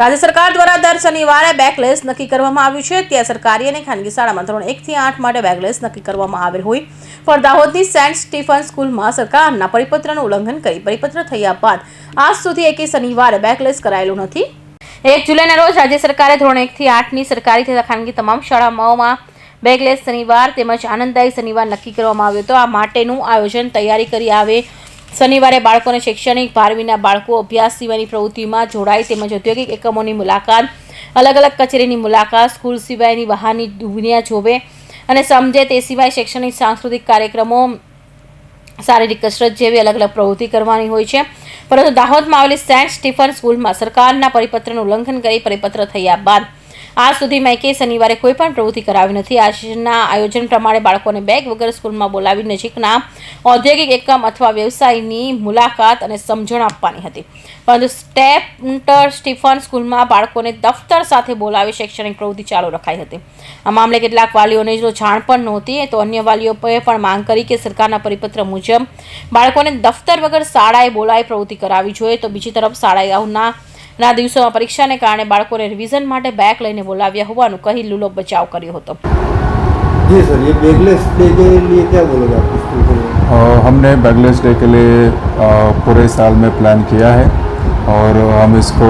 રાજ્ય સરકાર દ્વારા દર શનિવારે બેકલેસ નક્કી કરવામાં આવ્યું છે. ત્યાં સરકારી અને ખાનગી શાળામાં ધોરણ એકથી આઠ માટે બેકલેસ નક્કી કરવામાં આવેલ હોય. પણ દાહોદની સેન્ટ સ્ટીફન સ્કૂલમાં સરકારના પરિપત્રનું ઉલ્લંઘન કરી પરિપત્ર થયા બાદ આજ સુધી એકે શનિવારે બેકલેસ કરાયેલું નથી. એક જુલાઈના રોજ રાજ્ય સરકારે ધોરણ એકથી આઠની સરકારી તથા ખાનગી તમામ શાળાઓમાં બેકલેસ શનિવાર તેમજ આનંદદાયી શનિવાર નક્કી કરવામાં આવ્યો હતો. આ માટેનું આયોજન તૈયારી કરી આવે શનિવારે બાળકોને શૈક્ષણિક ભાર વિના બાળકો અભ્યાસ સિવાયની પ્રવૃત્તિમાં જોડાય તેમજ ઔદ્યોગિક એકમોની મુલાકાત અલગ અલગ કચેરીની મુલાકાત, સ્કૂલ સિવાયની બહારની દુનિયા જોવે અને સમજે તે સિવાય શૈક્ષણિક, સાંસ્કૃતિક કાર્યક્રમો, શારીરિક કસરત જેવી અલગ અલગ પ્રવૃત્તિ કરવાની હોય છે. પરંતુ દાહોદમાં આવેલી સેન્ટ સ્ટીફન સ્કૂલમાં સરકારના પરિપત્રનું ઉલ્લંઘન કરી પરિપત્ર થયા બાદ આજ સુધીમાં એકે શનિવારે કોઈ પણ પ્રવૃત્તિ કરાવી નથી. આજના આયોજન પ્રમાણે બાળકોને બેગ વગર સ્કૂલમાં બોલાવી નજીકના ઔદ્યોગિક એકમ અથવા વ્યવસાયની મુલાકાત અને સમજણ આપવાની હતી. પરંતુ સ્ટેપન્ટર સ્ટીફન સ્કૂલમાં બાળકોને દફતર સાથે બોલાવી શૈક્ષણિક પ્રવૃત્તિ ચાલુ રખાઈ હતી. આ મામલે કેટલાક વાલીઓને જો જાણ પણ નહોતી, તો અન્ય વાલીઓએ પણ માંગ કરી કે સરકારના પરિપત્ર મુજબ બાળકોને દફતર વગર શાળાએ બોલાવી પ્રવૃત્તિ કરાવી જોઈએ. તો બીજી તરફ શાળાએ આવના ના દિવસોમાં પરીક્ષાને કારણે બાળકોને રિવિઝન માટે બેગ લઈને બોલાવ્યા હોવાનું કહી લૂલો બચાવ કર્યો હતો जी सर ये बेगलेस डे के लिए क्या बोलोगे आप स्कूल के लिए अ, हमने बैगलेस डे के लिए अ, पूरे साल में प्लान किया है और हम इसको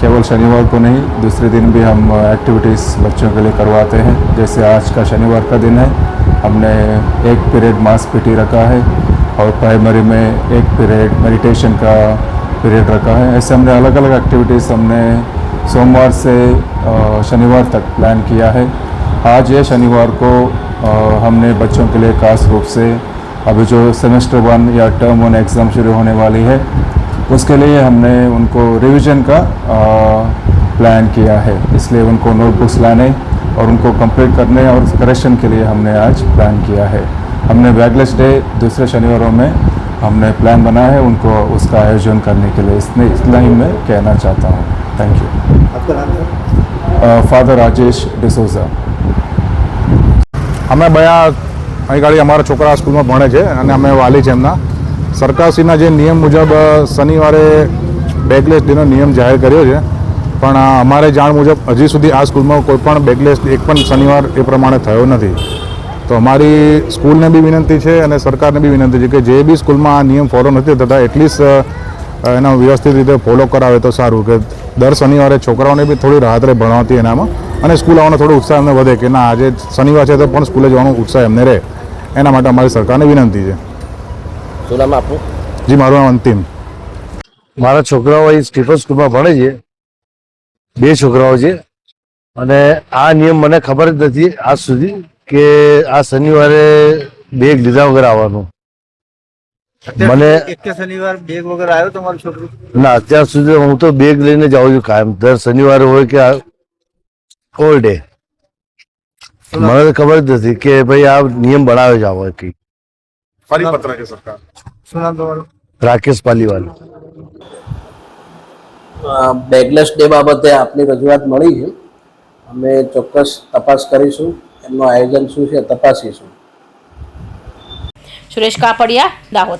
केवल शनिवार को नहीं दूसरे दिन भी हम एक्टिविटीज़ बच्चों के लिए करवाते हैं जैसे आज का शनिवार का दिन है हमने एक पीरियड मास पीटी रखा है और प्राइमरी में एक पीरियड मेडिटेशन का पीरियड रखा है। ऐसे हमने अलग अलग एक्टिविटीज़ हमने सोमवार से शनिवार तक प्लान किया है। आज ये शनिवार को हमने बच्चों के लिए खास रूप से, अभी जो सेमेस्टर वन या टर्म वन एग्ज़ाम शुरू होने वाली है, उसके लिए हमने उनको रिवीजन का प्लान किया है। इसलिए उनको नोटबुक्स लाने और उनको कंप्लीट करने और करेक्शन के लिए हमने आज प्लान किया है। हमने बैगलेस डे दूसरे शनिवारों में हमने प्लान बनाया है उनको उसका आयोजन करने के लिए। इसने इतना ही मैं कहना चाहता हूँ। थैंक यू आपका नाम ફાધર રાજેશ ડિસોઝા અમે બયા અહીં ગાડી અમારા છોકરા સ્કૂલમાં ભણે છે અને અમે વાલી છે એમના સરકારશ્રીના જે નિયમ મુજબ શનિવારે બેકલેસ ડેનો નિયમ જાહેર કર્યો છે પણ અમારે જાણ મુજબ હજી સુધી આ સ્કૂલમાં કોઈ પણ બેકલેસ એક પણ શનિવાર એ પ્રમાણે થયો નથી. તો અમારી સ્કૂલને બી વિનંતી છે અને સરકારને બી વિનંતી છે કે જે બી સ્કૂલમાં આ નિયમ ફોલો નથી થતા એટલીસ્ટ એનો વ્યવસ્થિત રીતે ફોલો કરાવે તો સારું કે દર શનિવારે છોકરાઓને બી થોડી રાહત રહે ભણવાથી એનામાં અને સ્કૂલ આવવાનો થોડો ઉત્સાહ એમને વધે કે ના આજે શનિવાર છે તો પણ સ્કૂલે જવાનો ઉત્સાહ એમને રહે. એના માટે અમારી સરકારને વિનંતી છે. શું નામ આપનું? જી મારું નામ અંતિમ. મારા છોકરાઓ અહીં સ્ટીફન સ્કૂલમાં ભણે છે. બે છોકરાઓ છે. અને આ નિયમ મને ખબર જ નથી આજ સુધી. કે આ શનિવારે બેગ લીધા વગર આવવાનું. મને શનિવાર બેગ વગર આવ્યો તમારો છોકરો? ના અત્યાર સુધી હું તો બેગ લઈને જાઉં છું કાયમ. દર શનિવારે હોય કે ઓલ ડે મને તો ખબર જ નથી કે ભાઈ આ નિયમ બનાવે છે આવો કઈ પરિપત્ર છે સરકાર શું નામ તમારું? રાકેશ પાલીવાલ. બેગલેસ ડે બાબતે આપની રજૂઆત મળી છે. અમે ચોક્કસ તપાસ કરીશું. એમનું આયોજન શું છે તપાસીશું. સુરેશ કાપડિયા દાહોદ.